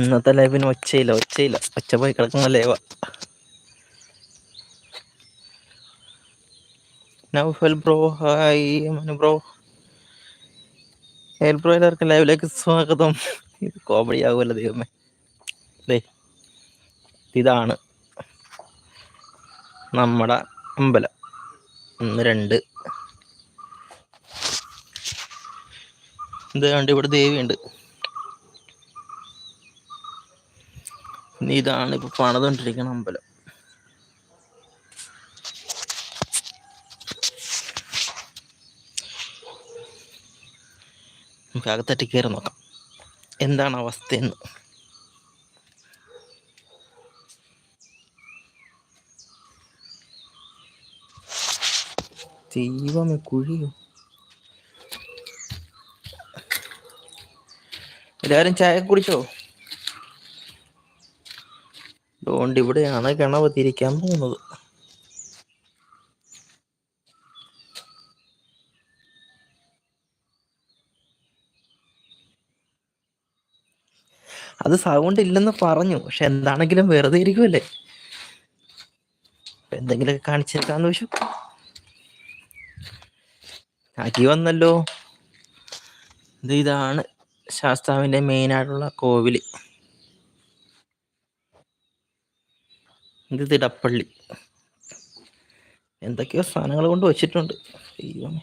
ഇന്നത്തെ ലൈവിന് ഒച്ചയില്ല ഒച്ചയില്ല. ഒച്ച പോയി കിടക്കുന്ന live Naufal bro hi Manu bro L bro എല്ലാവർക്കും ലൈവിലേക്ക് സ്വാഗതം. ഇത് കോമഡി ആകുമല്ലോ ദൈവമേ. ദേ ഇതാണ് നമ്മുടെ അമ്പലം. ഒന്ന് രണ്ട്. ഇത് കണ്ട് ഇവിടെ ദേവിയുണ്ട്. ഇനി ഇതാണ് ഇപ്പൊ പണിതുകൊണ്ടിരിക്കുന്ന അമ്പലം. നമുക്ക് അകത്തട്ടി കയറി നോക്കാം. എന്താണ് അവസ്ഥയെന്ന് ദൈവമേ കുഴിയോ? എല്ലാരും ചായ കുടിച്ചോ? അതുകൊണ്ട് ഇവിടെയാണ് കിണവ് തിരിക്കാൻ പോകുന്നത്. അത് സൗണ്ട് ഇല്ലെന്ന് പറഞ്ഞു പക്ഷെ എന്താണെങ്കിലും വെറുതെ ഇരിക്കുമല്ലേ എന്തെങ്കിലുമൊക്കെ കാണിച്ചേക്കാന്ന് വെച്ചു. ആക്കി വന്നല്ലോ. ഇത് ഇതാണ് ശാസ്താവിന്റെ മെയിനായിട്ടുള്ള കോവിൽ. ഇത് തിടപ്പള്ളി. എന്തൊക്കെയോ സാധനങ്ങൾ കൊണ്ട് വെച്ചിട്ടുണ്ട്. ദൈവമേ.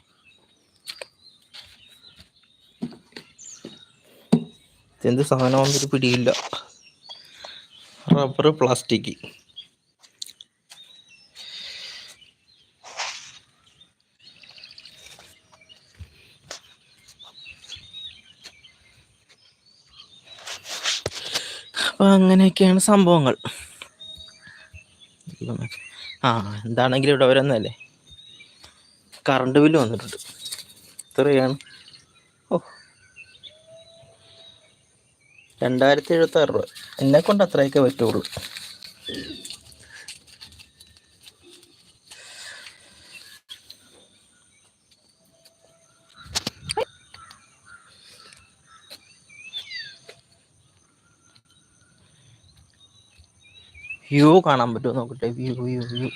എന്ത് സാധനമാണെന്നൊരു പിടിയില്ല. Rubber plastic. അപ്പൊ അങ്ങനെയൊക്കെയാണ് സംഭവങ്ങൾ. ദൈവമേ. ആ എന്താണെങ്കിലും ഇവിടെ വരുന്നതല്ലേ? കറണ്ട് ബില്ല് വന്നിട്ടുണ്ട്. എത്രയാണ്? ഓ. രണ്ടായിരത്തി എഴുപത്തി ആറ് രൂപ. എന്നെ കൊണ്ട് അത്രയൊക്കെ പറ്റുള്ളൂ. വ്യൂ കാണാൻ പറ്റുമോ? നോക്കട്ടെ വ്യൂ വ്യൂ വ്യൂ.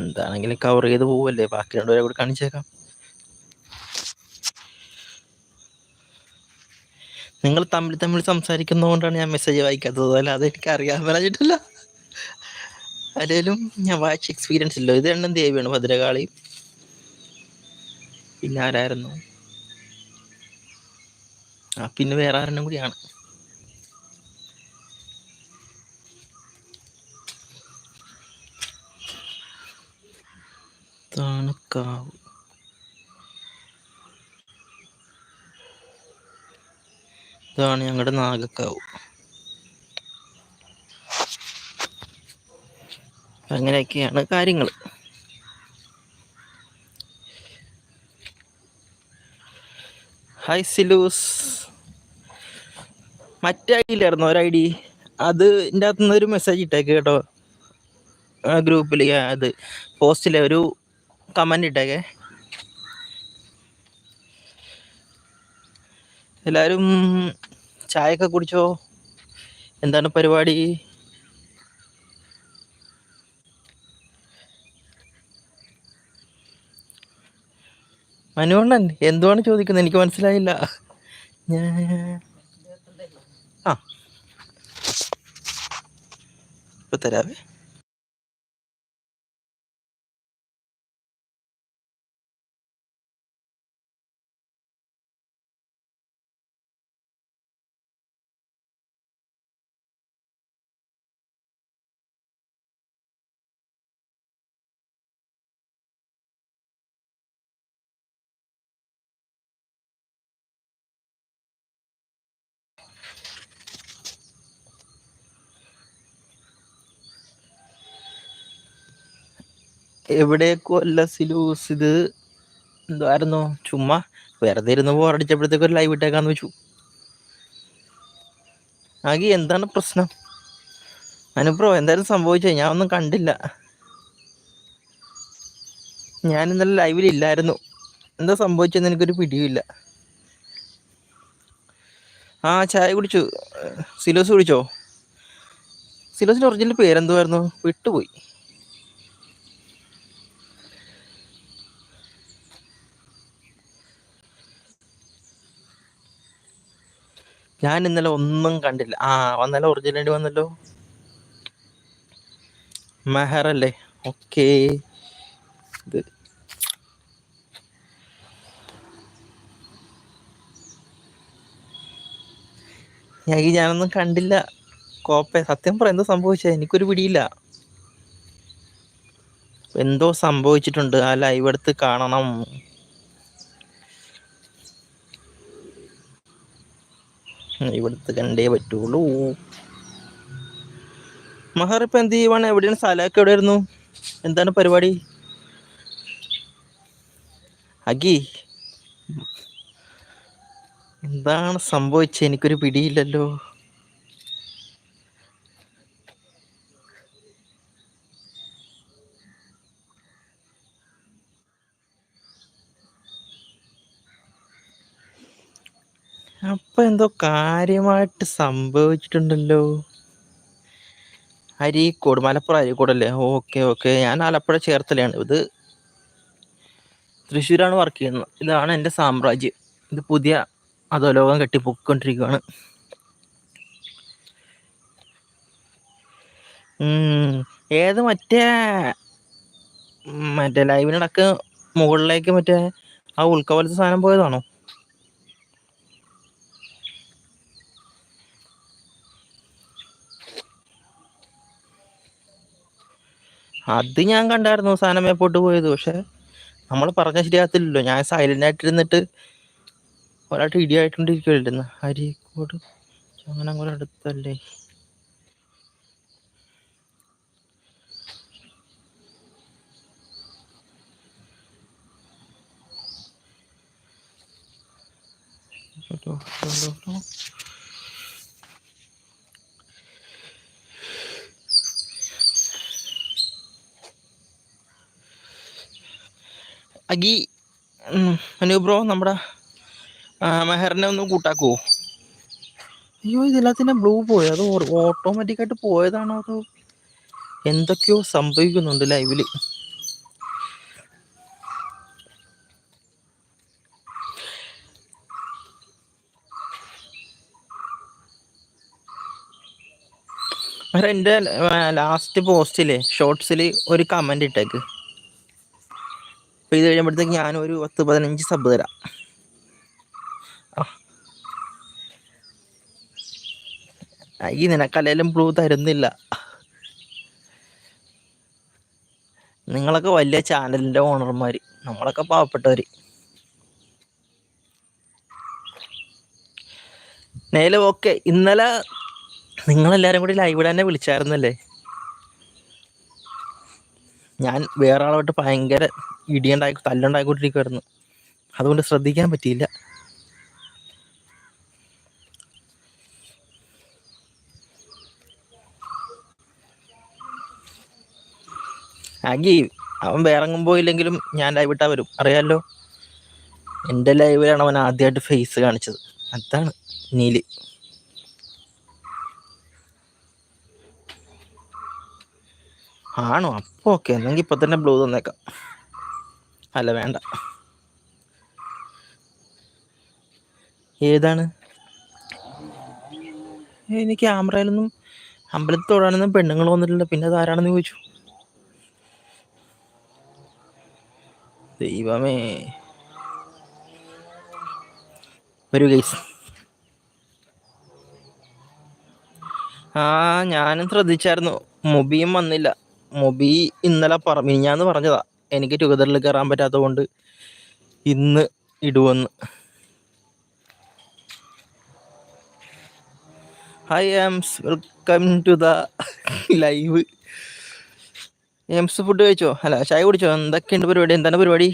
എന്താണെങ്കിലും കവർ ചെയ്ത് പോവല്ലേ? ബാക്കി രണ്ടുപേരെ കൂടി കാണിച്ചേക്കാം. നിങ്ങൾ തമ്മിൽ തമ്മിൽ സംസാരിക്കുന്നതുകൊണ്ടാണ് ഞാൻ മെസ്സേജ് വായിക്കാത്തത്. അല്ലാതെ എനിക്ക് അറിയാൻ പറഞ്ഞിട്ടില്ല. അല്ലെങ്കിലും ഞാൻ വായിച്ച എക്സ്പീരിയൻസ് ഇല്ല. ഇത് രണ്ടും ദേവിയാണ് ഭദ്രകാളി. പിന്നെ ആരായിരുന്നു? ആ പിന്നെ വേറെ ആരെണ്ണം കൂടിയാണ്. തണുക്കാവ് ഇതാണ് ഞങ്ങളുടെ നാഗക്കാവ്. അങ്ങനെയൊക്കെയാണ് കാര്യങ്ങൾ ഹായ് സിലൂസ് മറ്റേ ഐ ഡിയിലായിരുന്നു ഒരു ഐ ഡി അത് എന്റെ അകത്തുനിന്ന് ഒരു മെസ്സേജ് ഇട്ടേക്ക് കേട്ടോ ഗ്രൂപ്പിൽ അത്. പോസ്റ്റിലെ ഒരു കമന്റ് ഇട്ടേക്കേ. എല്ലാവരും ചായയൊക്കെ കുടിച്ചോ? എന്താണ് പരിപാടി? മനുവണ്ണൻ എന്തുവാണ് ചോദിക്കുന്നത്? എനിക്ക് മനസ്സിലായില്ല. ഞാൻ ആ. ഇപ്പൊ തരാവേ. എവിടേക്കോ അല്ല സിലൂസ് ഇത് എന്തായിരുന്നു? ചുമ്മാ വെറുതെ ഇരുന്ന് ബോറടിച്ചപ്പോഴത്തേക്ക് ഒരു ലൈവ് ഇട്ടേക്കാന്ന് വെച്ചു. ആകെ എന്താണ് പ്രശ്നം? അനുപ്രോ എന്തായാലും സംഭവിച്ചത് ഞാൻ ഒന്നും കണ്ടില്ല. ഞാൻ ഇന്നലെ ലൈവിലില്ലായിരുന്നു എന്താ സംഭവിച്ചെന്ന് എനിക്കൊരു പിടിയുമില്ല. ആ ചായ കുടിച്ചു. സിലോസ് കുടിച്ചോ? സിലോസിന്റെ ഒറിജിനൽ പേരെന്തുമായിരുന്നു വിട്ടുപോയി. ഞാൻ ഇന്നലെ ഒന്നും കണ്ടില്ല. ആ വന്നല്ലോ ഒറിജിനൽ വന്നല്ലോ. മെഹർ അല്ലേ? ഓക്കേ. ഞാൻ ഞാനൊന്നും കണ്ടില്ല. കോപ്പ സത്യം പറ എന്തോ സംഭവിച്ചത്? എനിക്കൊരു പിടിയില്ല. എന്തോ സംഭവിച്ചിട്ടുണ്ട്. ആ ലൈവ് എടുത്ത് കാണണം. ഇവിടുത്തെ കണ്ടേ പറ്റുള്ളൂ. മഹർ ഇപ്പൊ എന്ത് ചെയ്യുവാണ്? എവിടെയാണ്? സ്ഥലമൊക്കെ എവിടെയായിരുന്നു? എന്താണ് പരിപാടി? അഗി. എന്താണ് സംഭവിച്ചത് എനിക്കൊരു പിടിയില്ലല്ലോ. അപ്പൊ എന്തോ കാര്യമായിട്ട് സംഭവിച്ചിട്ടുണ്ടല്ലോ. അരീക്കോട് മലപ്പുറം അരീക്കോട് അല്ലേ ഓക്കെ ഓക്കെ. ഞാൻ ആലപ്പുഴ ചേർത്തലയാണ്. ഇത് തൃശ്ശൂരാണ് വർക്ക് ചെയ്യുന്നത്. ഇതാണ് എന്റെ സാമ്രാജ്യം. ഇത് പുതിയ അധോലോകം കെട്ടിപ്പൊക്കൊണ്ടിരിക്കുകയാണ് ഏത് മറ്റേ മറ്റേ ലൈവിനടക്ക് മുകളിലേക്ക് മറ്റേ ആ ഉൾക്കവലത്തെ സാധനം പോയതാണോ? അത് ഞാൻ കണ്ടായിരുന്നു സാധനം മേപ്പോട്ട് പോയത്. പക്ഷെ നമ്മൾ പറഞ്ഞ ശരിയാകത്തില്ലല്ലോ. ഞാൻ സൈലന്റ് ആയിട്ടിരുന്നിട്ട് ഒരാട്ട് ഇടിയായിട്ടോണ്ടിരിക്കുവല്ലായിരുന്നു അങ്ങനെ അങ്ങനെ അടുത്തല്ലേ? അഗി ബ്രോ നമ്മുടെ മെഹറിനെ ഒന്ന് കൂട്ടാക്കുവോ? അയ്യോ ഇതില്ലാത്തിന്റെ ബ്ലൂ പോയി. അത് ഓട്ടോമാറ്റിക് ആയിട്ട് പോയതാണോ അതോ എന്തൊക്കെയോ സംഭവിക്കുന്നുണ്ട് ലൈവിൽ എന്റെ ലാസ്റ്റ് പോസ്റ്റിൽ ഷോർട്സിൽ ഒരു കമന്റ് ഇട്ടേക്ക്. അപ്പൊ ഇത് കഴിയുമ്പോഴത്തേക്ക് ഞാനൊരു പത്ത് പതിനഞ്ച് സബ് തരാം. ഈ നിനക്കല്ലേലും ബ്ലൂ തരുന്നില്ല. നിങ്ങളൊക്കെ വലിയ ചാനലിന്റെ ഓണർമാര്. നമ്മളൊക്കെ പാവപ്പെട്ടവര്. നേരെ ഓക്കെ. ഇന്നലെ നിങ്ങളെല്ലാരും കൂടി ലൈവ് തന്നെ വിളിച്ചായിരുന്നല്ലേ? ഞാൻ വേറെ ആളോട്ട് ഭയങ്കര ഇടിയുണ്ടായി തല്ലുണ്ടായിക്കൊണ്ടിരിക്കുമായിരുന്നു അതുകൊണ്ട് ശ്രദ്ധിക്കാൻ പറ്റിയില്ല. ആഗി അവൻ വേറെങ്ങും പോയില്ലെങ്കിലും ഞാൻ ലൈവ് ഇട്ടാ വരും. അറിയാലോ? എന്റെ ലൈവിലാണ് അവൻ ആദ്യമായിട്ട് ഫേസ് കാണിച്ചത്. അതാണ് നീൽ. ആണോ? അപ്പോൾ ഓക്കെ എന്നെങ്കിൽ ഇപ്പൊ തന്നെ ബ്ലൂ തന്നേക്കാം. അല്ല വേണ്ട. ഏതാണ്? ഇനി ക്യാമറയിലൊന്നും അമ്പലത്തിൽ തൊഴാനൊന്നും പെണ്ണുങ്ങൾ വന്നിട്ടില്ല. പിന്നെ അതാരാണെന്ന് ചോദിച്ചു? ദൈവമേ. വരൂ ഗൈസ് ആ ഞാനും ശ്രദ്ധിച്ചായിരുന്നു. മൊബിയും വന്നില്ല. മൊബി ഇന്നലെ പറ മിനിഞ്ഞാന്ന് പറഞ്ഞതാ. എനിക്ക് ടുഗദറിൽ കയറാൻ പറ്റാത്തത് കൊണ്ട് ഇന്ന് ഇടുവെന്ന്. ഹായ് ആംസ് വെൽക്കം ടു ദ ലൈവ് എംസ് ഫുഡ് കഴിച്ചോ? അല്ല ചായ കുടിച്ചോ? എന്തൊക്കെയുണ്ട് പരിപാടി? എന്താണ് പരിപാടി?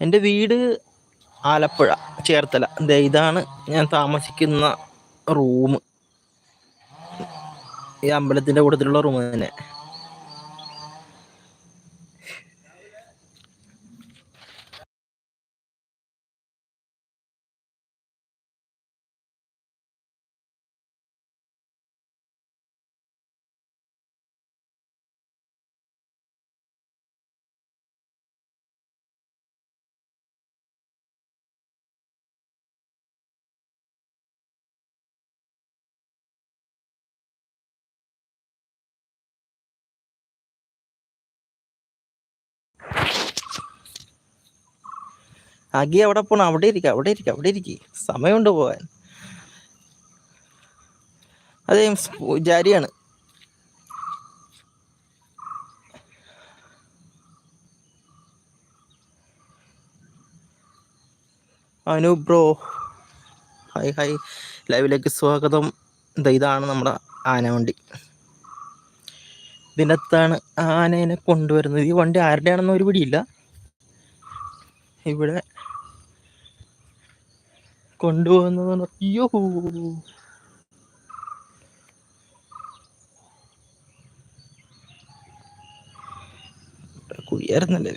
എന്റെ വീട് ആലപ്പുഴ ചേർത്തല. ഇതാണ് ഞാൻ താമസിക്കുന്ന റൂം. ഈ അമ്പലത്തിന്റെ കൂട്ടത്തിലുള്ള റൂം തന്നെ. അഗി അവിടെ പോണം. അവിടെ ഇരിക്കുക അവിടെ ഇരിക്കുക അവിടെ ഇരിക്കുക സമയമുണ്ട് പോകാൻ അതെ ജാരിയാണ്. Anu bro hi hi. ലൈവിലേക്ക് സ്വാഗതം. ഇതാണ് നമ്മുടെ ആനവണ്ടി. ഇതിനകത്താണ് ആനേനെ കൊണ്ടുവരുന്നത്. ഈ വണ്ടി ആരുടെയാണെന്ന് ഒരു പിടിയില്ല. ഇവിടെ കൊണ്ടുപോകുന്നത് അയ്യോ. കുഴിയായിരുന്നല്ലേ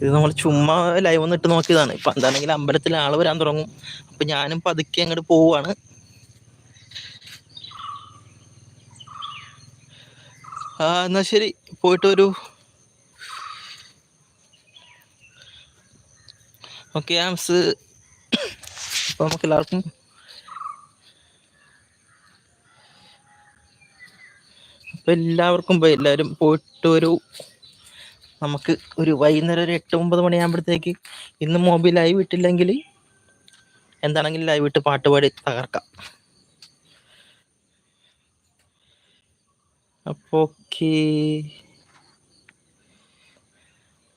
ഇത് നമ്മൾ ചുമ്മാ ലൈവ് ഒന്ന് ഇട്ട് നോക്കിയതാണ്. ഇപ്പൊ എന്താണെങ്കിൽ അമ്പലത്തിൽ ആൾ വരാൻ തുടങ്ങും. അപ്പൊ ഞാനും പതുക്കെ അങ്ങോട്ട് പോവാണ്. ആ എന്നാ ശരി. പോയിട്ട് വരൂ ഓക്കെ ആംസ് അപ്പൊ നമുക്ക് എല്ലാവർക്കും അപ്പൊ എല്ലാവർക്കും പോയി എല്ലാവരും പോയിട്ട് ഒരു നമുക്ക് ഒരു വൈകുന്നേരം ഒരു എട്ട് ഒമ്പത് മണിയാകുമ്പോഴത്തേക്ക് ഇന്ന് മൊബൈൽ ലൈവ് ഇട്ടില്ലെങ്കിൽ എന്താണെങ്കിലും ലൈവ് ഇട്ട് പാട്ടുപാടി തകർക്കാം. അപ്പോൾ ഓക്കേ